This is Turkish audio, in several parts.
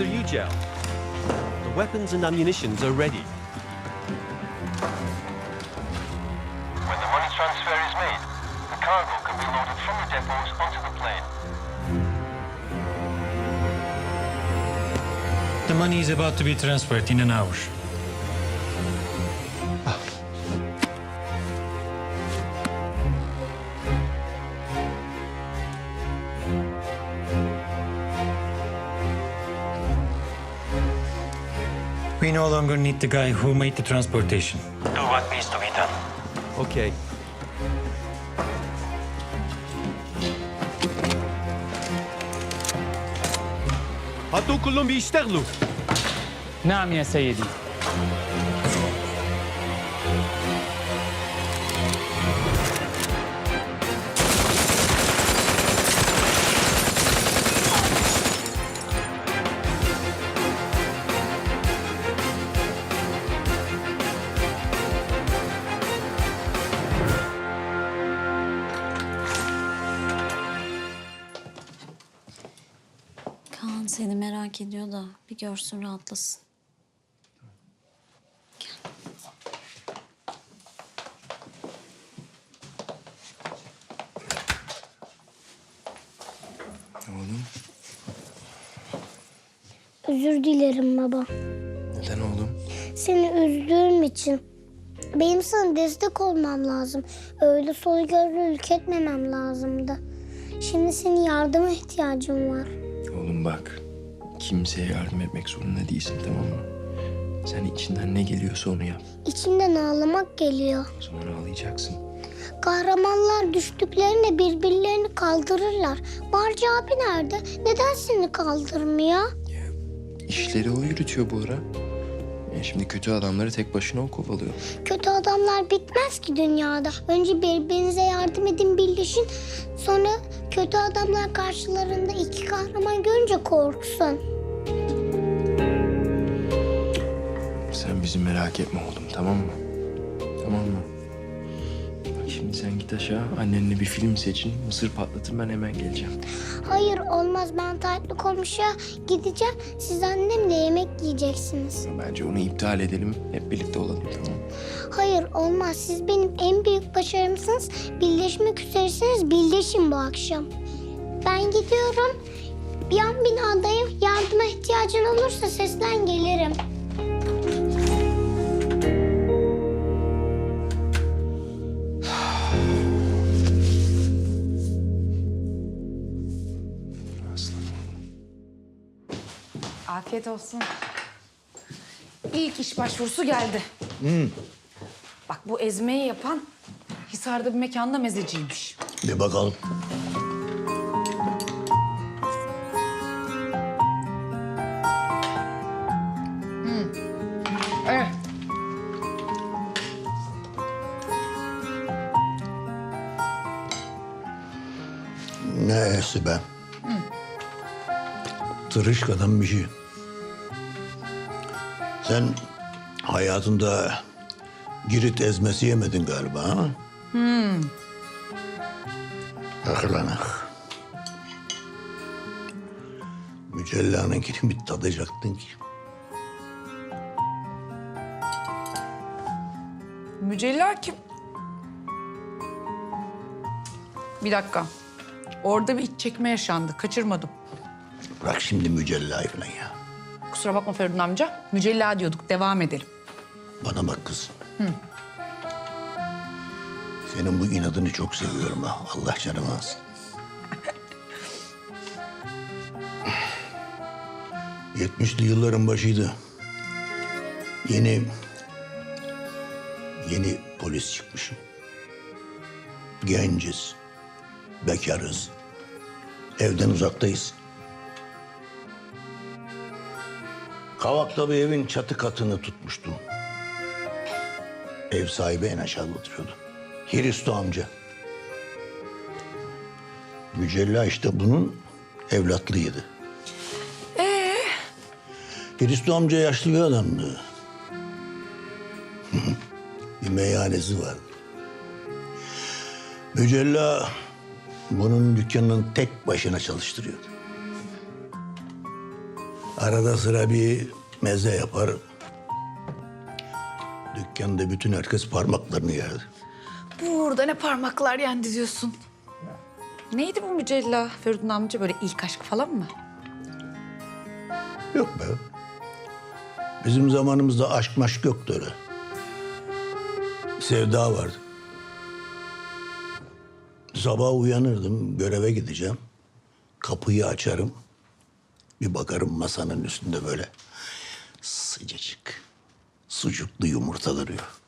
Mr. Ugel. The weapons and ammunitions are ready. When the money transfer is made, the cargo can be loaded from the depots onto the plane. The money is about to be transferred in an hour. We no longer need the guy who made the transportation. Do what needs to be done. Okay. هاتوا كلهم بيشتغلوا نعم يا سيدي seni merak ediyor da bir görsün rahatlasın. Oğlum Özür dilerim baba. neden oğlum? Seni üzdüğüm için. Benim sana destek olmam lazım. Öyle soygörlülük etmemem lazımdı. Şimdi senin yardıma ihtiyacım var. Oğlum bak kimseye yardım etmek zorunda değilsin tamam mı? Sen içinden ne geliyorsa onu yap. İçimden ağlamak geliyor. Sonra ağlayacaksın. Kahramanlar düştüklerinde birbirlerini kaldırırlar. Barcı abi nerede? Neden seni kaldırmıyor? İşleri o yürütüyor bu ara. E şimdi kötü adamları tek başına o kovalıyor. Kötü adamlar bitmez ki dünyada. Önce birbirinize yardım edin, birleşin. Sonra kötü adamlar karşılarında iki kahraman görünce korksun. Sen bizi merak etme oğlum tamam mı? Tamam mı? Aşağı annenle bir film seçin. Mısır patlatın ben hemen geleceğim. Hayır olmaz ben tatlı komşuya gideceğim. Siz annemle yemek yiyeceksiniz. Bence onu iptal edelim. Hep birlikte olalım tamam mı? Hayır olmaz siz benim en büyük başarımsınız. Birleşmek üzeresiniz birleşin bu akşam. Ben gidiyorum. Bir an binadayım. Yardıma ihtiyacın olursa seslen gelirim. Afiyet olsun. İlk iş başvurusu geldi. Bak bu ezmeyi yapan Hisar'da bir mekanda mezeciymiş. Bir bakalım. Evet. Ne esi be? Tırışkadan bir şey. Sen hayatında girit ezmesi yemedin galiba ha? Hmm. Lan ah. Mücellanınkini bir tadacaktın ki. Mücella kim? Bir dakika. Orada bir iç çekme yaşandı. Kaçırmadım. Bırak şimdi mücellayı falan ya. Kusura bakma Feridun amca. Mücella diyorduk. Devam edelim. Bana bak kız. Senin bu inadını çok seviyorum ha. Allah canımı alsın. Yetmişli yılların başıydı. Yeni... Yeni polis çıkmışım. Genciz. Bekarız. Evden uzaktayız. Kavak'ta bir evin çatı katını tutmuştum. Ev sahibi en aşağıda oturuyordu. Hristo amca. Mücella işte bunun evlatlığıydı. Ee? Hristo amca yaşlı bir adamdı. bir meyhanesi vardı. Mücella bunun dükkanının tek başına çalıştırıyordu. Arada sıra bir meze yapar. Dükkanda bütün herkes parmaklarını yerdi. Burada ne parmaklar yendi diyorsun. Neydi bu mücella Feridun amca? Böyle ilk aşk falan mı? Yok be. Bizim zamanımızda aşk maşk yoktu öyle. Sevda vardı. Sabah uyanırdım, göreve gideceğim. Kapıyı açarım. Bir bakarım masanın üstünde böyle sıcacık, sucuklu yumurta duruyor.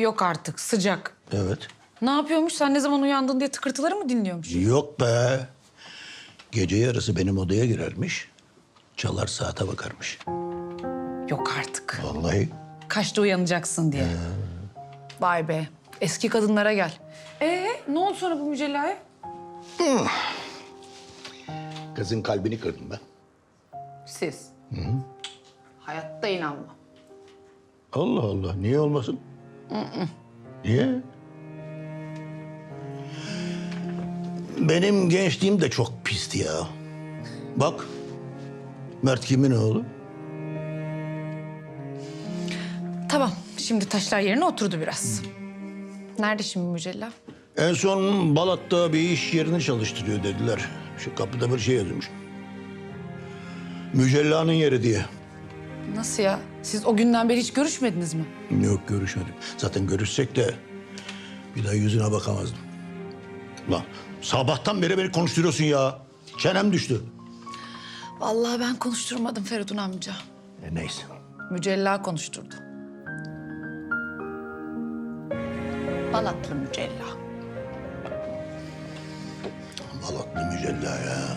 Yok artık sıcak. Evet. Ne yapıyormuş? Sen ne zaman uyandın diye tıkırtıları mı dinliyormuş? Yok be. Gece yarısı benim odaya girermiş. Çalar saate bakarmış. Yok artık. Vallahi Kaçta uyanacaksın diye. Vay be. Eski kadınlara gel. Ee, ne oldu sonra bu mücellaya? kızın kalbini kırdım ben. Siz. Hayatta inanmam. Allah Allah. Niye olmasın? Niye? Benim gençliğim de çok pisti ya. Bak. Mert kimin oğlu? Tamam. Şimdi taşlar yerine oturdu biraz. Nerede şimdi mücella? En son Balat'ta bir iş yerini çalıştırıyor dediler. Şu kapıda bir şey yazıyormuş. Mücella'nın yeri diye. Nasıl ya? Siz o günden beri hiç görüşmediniz mi? Yok görüşmedim. Zaten görüşsek de bir daha yüzüne bakamazdım. Lan sabahtan beri beni konuşturuyorsun ya. Çenem düştü. Vallahi ben konuşturmadım Feridun amca. E, neyse. Mücella konuşturdu. Balatlı mücella. Balatlı Mücella ya.